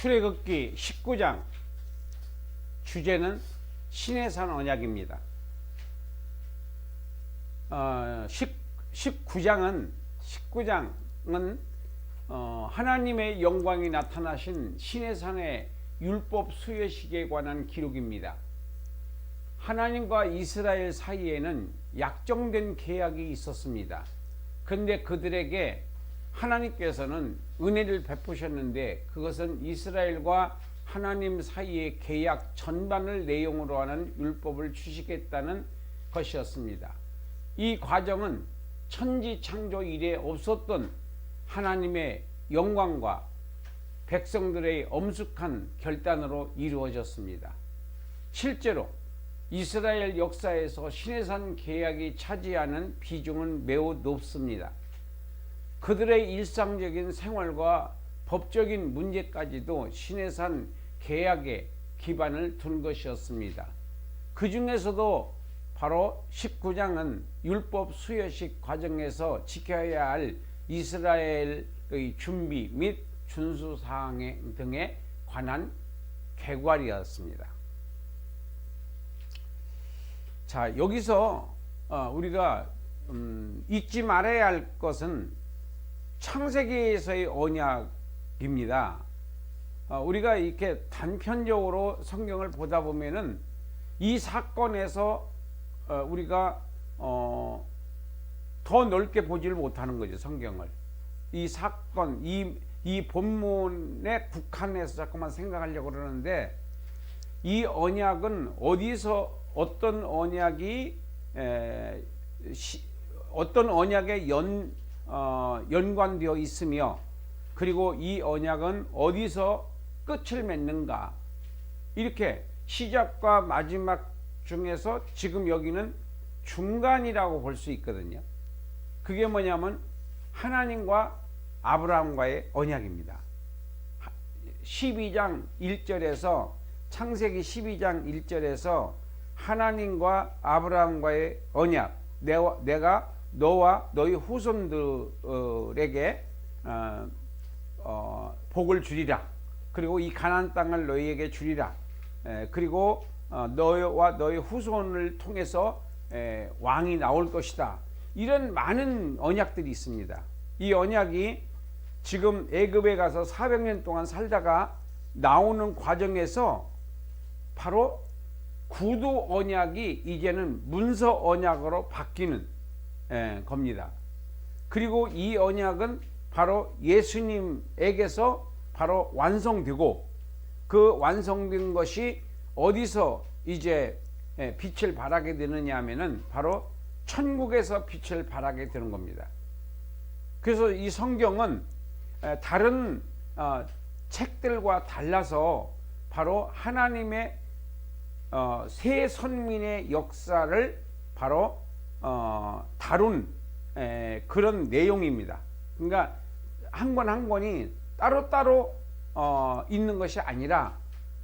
출애굽기 19장 주제는 신의 산 언약입니다. 어, 10, 19장은 19장은 어, 하나님의 영광이 나타나신 신의 산의 율법 수여식에 관한 기록입니다. 하나님과 이스라엘 사이에는 약정된 계약이 있었습니다. 그런데 그들에게 하나님께서는 은혜를 베푸셨는데 그것은 이스라엘과 하나님 사이의 계약 전반을 내용으로 하는 율법을 주시겠다는 것이었습니다. 이 과정은 천지 창조 이래 없었던 하나님의 영광과 백성들의 엄숙한 결단으로 이루어졌습니다. 실제로 이스라엘 역사에서 신해산 계약이 차지하는 비중은 매우 높습니다. 그들의 일상적인 생활과 법적인 문제까지도 신해산 계약에 기반을 둔 것이었습니다. 그 중에서도 바로 19장은 율법 수여식 과정에서 지켜야 할 이스라엘의 준비 및 준수 사항 등에 관한 개괄이었습니다. 자 여기서 어, 우리가 음, 잊지 말아야 할 것은 창세기에서의 언약입니다. 어, 우리가 이렇게 단편적으로 성경을 보다 보면은 이 사건에서 어, 우리가 어, 더 넓게 보지를 못하는 거죠 성경을 이 사건 이, 이 본문에 국한해서 자꾸만 생각하려고 그러는데 이 언약은 어디서 어떤 언약이 에, 시, 어떤 언약에 연 어, 연관되어 있으며 그리고 이 언약은 어디서 끝을 맺는가 이렇게 시작과 마지막 중에서 지금 여기는 중간이라고 볼 수 있거든요. 그게 뭐냐면 하나님과 아브라함과의 언약입니다. 12장 1절에서 창세기 12장 1절에서 하나님과 아브라함과의 언약 내가 너와 너희 후손들에게 어, 어, 복을 주리라. 그리고 이 가나안 땅을 너희에게 주리라. 에, 그리고 어, 너와 너희 후손을 통해서 에, 왕이 나올 것이다. 이런 많은 언약들이 있습니다. 이 언약이 지금 애굽에 가서 400년 동안 살다가 나오는 과정에서 바로 구두 언약이 이제는 문서 언약으로 바뀌는 에, 겁니다. 그리고 이 언약은 바로 예수님에게서 바로 완성되고 그 완성된 것이 어디서 이제 에, 빛을 발하게 되느냐 하면은 바로 천국에서 빛을 발하게 되는 겁니다. 그래서 이 성경은 에, 다른 어, 책들과 달라서 바로 하나님의 어, 새 선민의 역사를 바로 어, 다룬 에, 그런 내용입니다. 그러니까 한권한 권이 따로따로 어, 있는 것이 아니라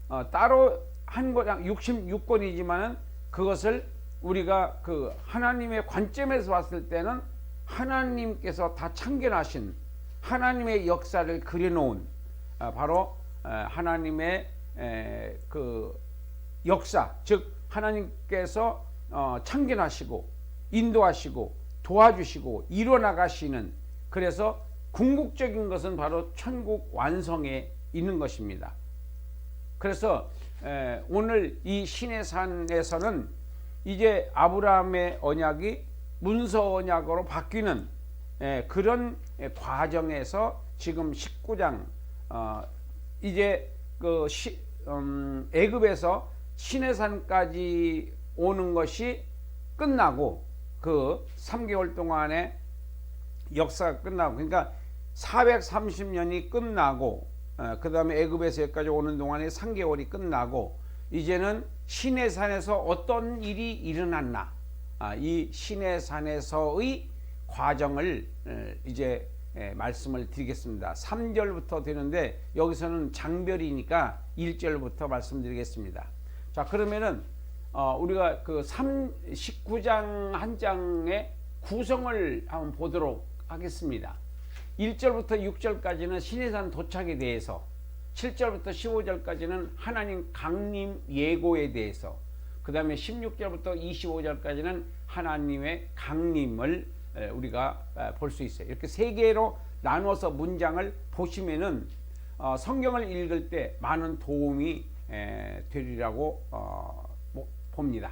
어, 따로 한 권, 66권이지만은 그것을 우리가 그 하나님의 관점에서 봤을 때는 하나님께서 다 참견하신 하나님의 역사를 그려놓은 어, 바로 어, 하나님의 에, 그 역사, 즉 하나님께서 어, 참견하시고 인도하시고 도와주시고 이뤄나가시는 그래서 궁극적인 것은 바로 천국 완성에 있는 것입니다. 그래서 에, 오늘 이 신의 산에서는 이제 아브라함의 언약이 문서 언약으로 바뀌는 에, 그런 에, 과정에서 지금 19장 어, 이제 그 시, 음, 애굽에서 시내산까지 오는 것이 끝나고 그 3개월 동안의 역사가 끝나고 그러니까 430년이 끝나고 어, 그 다음에 애굽에서 여기까지 오는 동안에 3개월이 끝나고 이제는 시내산에서 어떤 일이 일어났나 아, 이 시내산에서의 과정을 어, 이제 예, 말씀을 드리겠습니다. 3절부터 되는데 여기서는 장별이니까 1절부터 말씀드리겠습니다. 자 그러면은 어, 우리가 그 3, 19장 한 장의 구성을 한번 보도록 하겠습니다. 1절부터 6절까지는 신해산 도착에 대해서 7절부터 15절까지는 하나님 강림 예고에 대해서 그 다음에 16절부터 25절까지는 하나님의 강림을 에, 우리가 볼 수 있어요. 이렇게 세 개로 나눠서 문장을 보시면은 어, 성경을 읽을 때 많은 도움이 에, 되리라고 어, 뭐, 봅니다.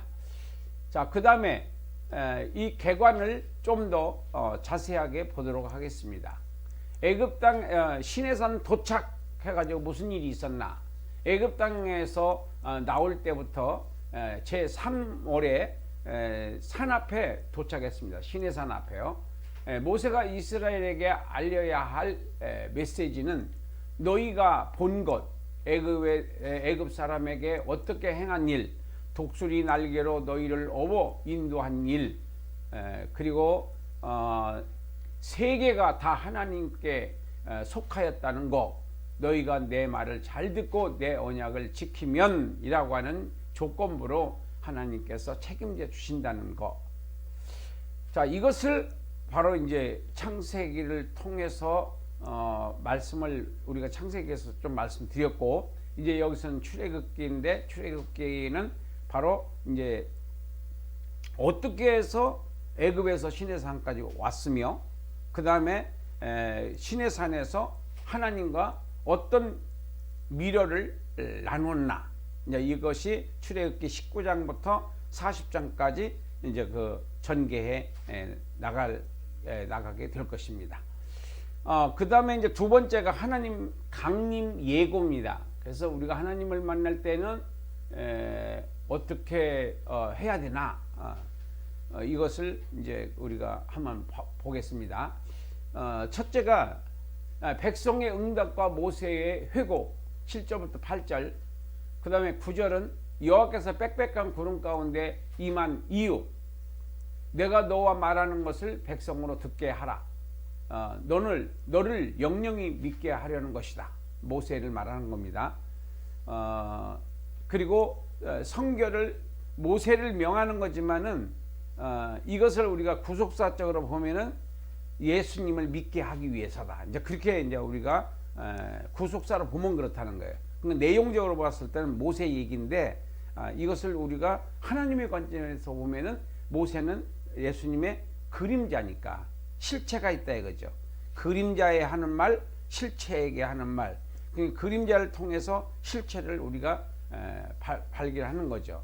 자, 그 다음에 이 개관을 좀더 어, 자세하게 보도록 하겠습니다. 애굽 땅 어, 시내산 도착해가지고 무슨 일이 있었나? 애굽 땅에서 어, 나올 때부터 제 3월에 산 앞에 도착했습니다. 시내산 앞에요. 에, 모세가 이스라엘에게 알려야 할 에, 메시지는 너희가 본 것, 애굽 사람에게 어떻게 행한 일, 독수리 날개로 너희를 업어 인도한 일, 에, 그리고 어, 세계가 다 하나님께 에, 속하였다는 것, 너희가 내 말을 잘 듣고 내 언약을 지키면 이라고 하는 조건부로 하나님께서 책임져 주신다는 것. 자, 이것을 바로 이제 창세기를 통해서 어, 말씀을 우리가 창세기에서 좀 말씀드렸고 이제 여기서는 출애굽기인데 출애굽기는 바로 이제 어떻게 해서 애굽에서 시내산까지 왔으며 그 다음에 시내산에서 하나님과 어떤 미래를 나눴나 이제 이것이 출애굽기 19장부터 40장까지 이제 그 전개해 나갈 나가게 될 것입니다. 어, 그 다음에 이제 두 번째가 하나님 강림 예고입니다. 그래서 우리가 하나님을 만날 때는 에, 어떻게 어, 해야 되나 어, 어, 이것을 이제 우리가 한번 보겠습니다. 어, 첫째가 아, 백성의 응답과 모세의 회고 7절부터 8절 그 다음에 9절은 여호와께서 빽빽한 구름 가운데 임한 이유 내가 너와 말하는 것을 백성으로 듣게 하라 어, 너를 너를 영영히 믿게 하려는 것이다. 모세를 말하는 겁니다. 어, 그리고 어, 성결을 모세를 명하는 거지만은 어, 이것을 우리가 구속사적으로 보면은 예수님을 믿게 하기 위해서다. 이제 그렇게 이제 우리가 에, 구속사로 보면 그렇다는 거예요. 그러니까 내용적으로 봤을 때는 모세 얘기인데 아, 이것을 우리가 하나님의 관점에서 보면은 모세는 예수님의 그림자니까 실체가 있다 이거죠. 그림자에 하는 말, 실체에게 하는 말. 그 그림자를 통해서 실체를 우리가 발, 발견하는 거죠.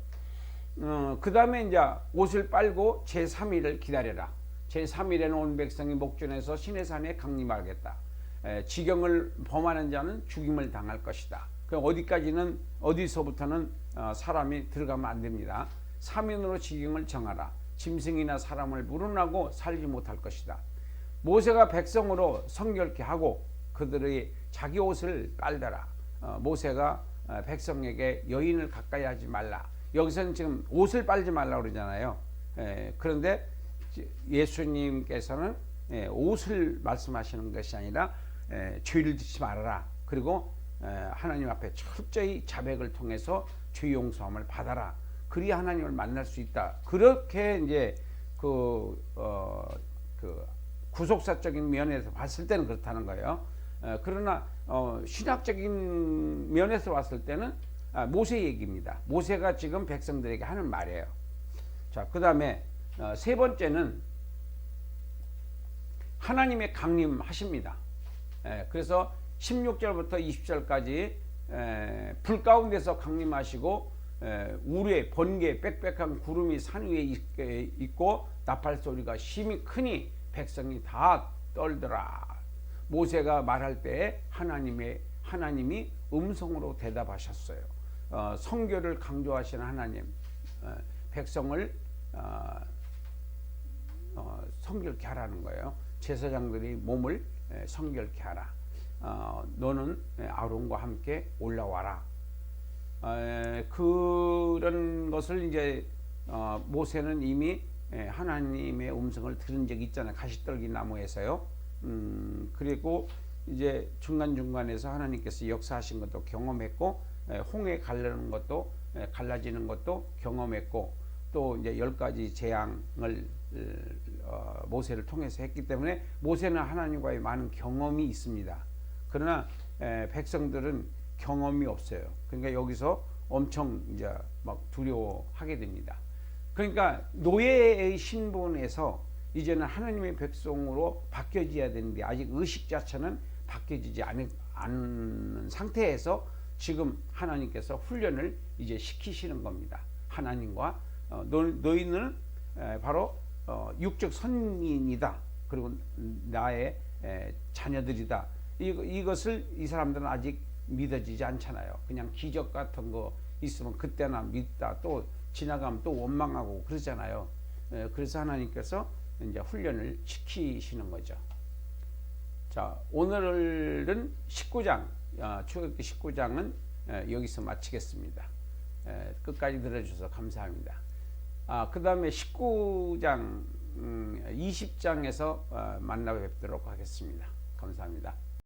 어, 그 다음에 이제 옷을 빨고 제3일을 기다려라. 제3일에는 온 백성이 목전에서 시내산에 강림하겠다. 에, 지경을 범하는 자는 죽임을 당할 것이다. 그 어디까지는 어디서부터는 어, 사람이 들어가면 안 됩니다. 3인으로 지경을 정하라. 짐승이나 사람을 물어나고 살지 못할 것이다. 모세가 백성으로 성결케 하고 그들의 자기 옷을 빨더라. 어, 모세가 어, 백성에게 여인을 가까이 하지 말라. 여기서는 지금 옷을 빨지 말라 그러잖아요. 에, 그런데 예수님께서는 에, 옷을 말씀하시는 것이 아니라 에, 죄를 짓지 말아라. 그리고 에, 하나님 앞에 철저히 자백을 통해서 죄 용서함을 받아라. 그리 하나님을 만날 수 있다. 그렇게 이제 그, 어, 그 구속사적인 면에서 봤을 때는 그렇다는 거예요. 어, 그러나 어, 신학적인 면에서 봤을 때는 아, 모세 얘기입니다. 모세가 지금 백성들에게 하는 말이에요. 자, 그 다음에 어, 세 번째는 하나님의 강림하십니다. 에, 그래서 16절부터 20절까지 에, 불 가운데서 강림하시고 에, 우레 번개 빽빽한 구름이 산 위에 있고 나팔 소리가 심히 크니 백성이 다 떨더라. 모세가 말할 때 하나님의 하나님이 음성으로 대답하셨어요. 어, 성교를 강조하시는 하나님, 어, 백성을 어, 어, 성결케 하라는 거예요. 제사장들이 몸을 에, 성결케 하라. 어, 너는 아론과 함께 올라와라. 에, 그런 것을 이제 어, 모세는 이미 예, 하나님의 음성을 들은 적이 있잖아요. 가시떨기 나무에서요. 음, 그리고 이제 중간중간에서 하나님께서 역사하신 것도 경험했고, 예, 홍해 갈라는 것도, 예, 갈라지는 것도 경험했고, 또 이제 열 가지 재앙을 어, 모세를 통해서 했기 때문에 모세는 하나님과의 많은 경험이 있습니다. 그러나 에, 백성들은 경험이 없어요. 그러니까 여기서 엄청 이제 막 두려워하게 됩니다. 그러니까 노예의 신분에서 이제는 하나님의 백성으로 바뀌어져야 되는데 아직 의식 자체는 바뀌어지지 않은, 상태에서 지금 하나님께서 훈련을 이제 시키시는 겁니다. 하나님과 어, 너, 너희는 에, 바로 어, 육적 선인이다. 그리고 나의 에, 자녀들이다. 이, 이것을 이 사람들은 아직 믿어지지 않잖아요. 그냥 기적 같은 거 있으면 그때나 믿다 또 지나가면 또 원망하고 그러잖아요. 에, 그래서 하나님께서 이제 훈련을 시키시는 거죠. 자, 오늘은 19장, 아, 출애굽기 19장은 여기서 마치겠습니다. 에, 끝까지 들어주셔서 감사합니다. 아, 그 다음에 19장, 음, 20장에서 어, 만나 뵙도록 하겠습니다. 감사합니다.